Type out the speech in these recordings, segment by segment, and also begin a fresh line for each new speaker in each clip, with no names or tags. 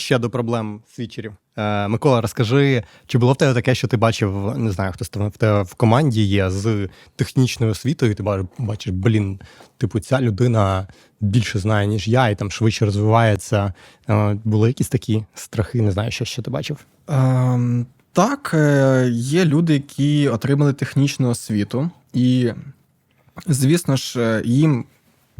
Ще до проблем свічерів. Е, Микола, розкажи, чи було в тебе таке, що ти бачив, не знаю, хтось там в тебе в команді є з технічною освітою, ти ба- бачиш, блін, типу, ця людина більше знає, ніж я, і там швидше розвивається. Е, Були якісь такі страхи, не знаю, що ще ти бачив?
Ем, так, е, є люди, які отримали технічну освіту, і, звісно ж, е, їм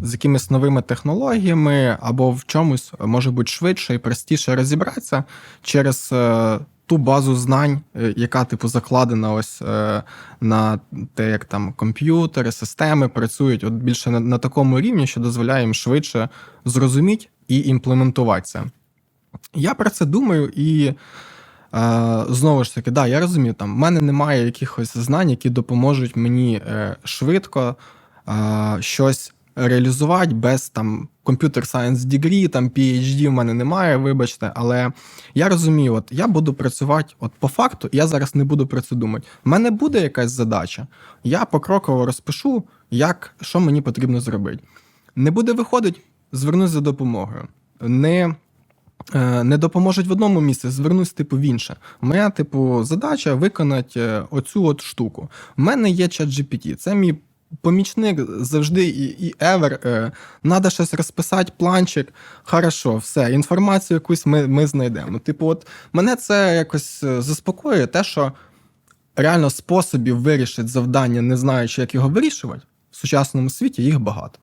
з якимись новими технологіями або в чомусь може бути швидше і простіше розібратися через е, ту базу знань, е, яка типу закладена ось е, на те, як там комп'ютери, системи працюють, от більше на, такому рівні, що дозволяє їм швидше зрозуміти і імплементувати це. Я про це думаю і. Е, знову ж таки, да, я розумію, там в мене немає якихось знань, які допоможуть мені е, швидко е, щось реалізувати без там computer science degree, там PhD в мене немає, вибачте, але я розумію, от я буду працювати от по факту, я зараз не буду про це думати. В мене буде якась задача, я покроково розпишу, як що мені потрібно зробити. Не буде виходить, звернусь за допомогою. Не е, не допоможуть в одному місці, звернусь типу в інше. Моя, типу, задача виконати е, оцю от штуку. У мене є чат GPT, це мій помічник завжди і, і треба Е, Надо щось розписати, планчик. Хорошо, все, інформацію якусь ми, ми знайдемо. Типу, от мене це якось е, заспокоює, те, що реально способів вирішити завдання, не знаючи, як його вирішувати, в сучасному світі їх багато.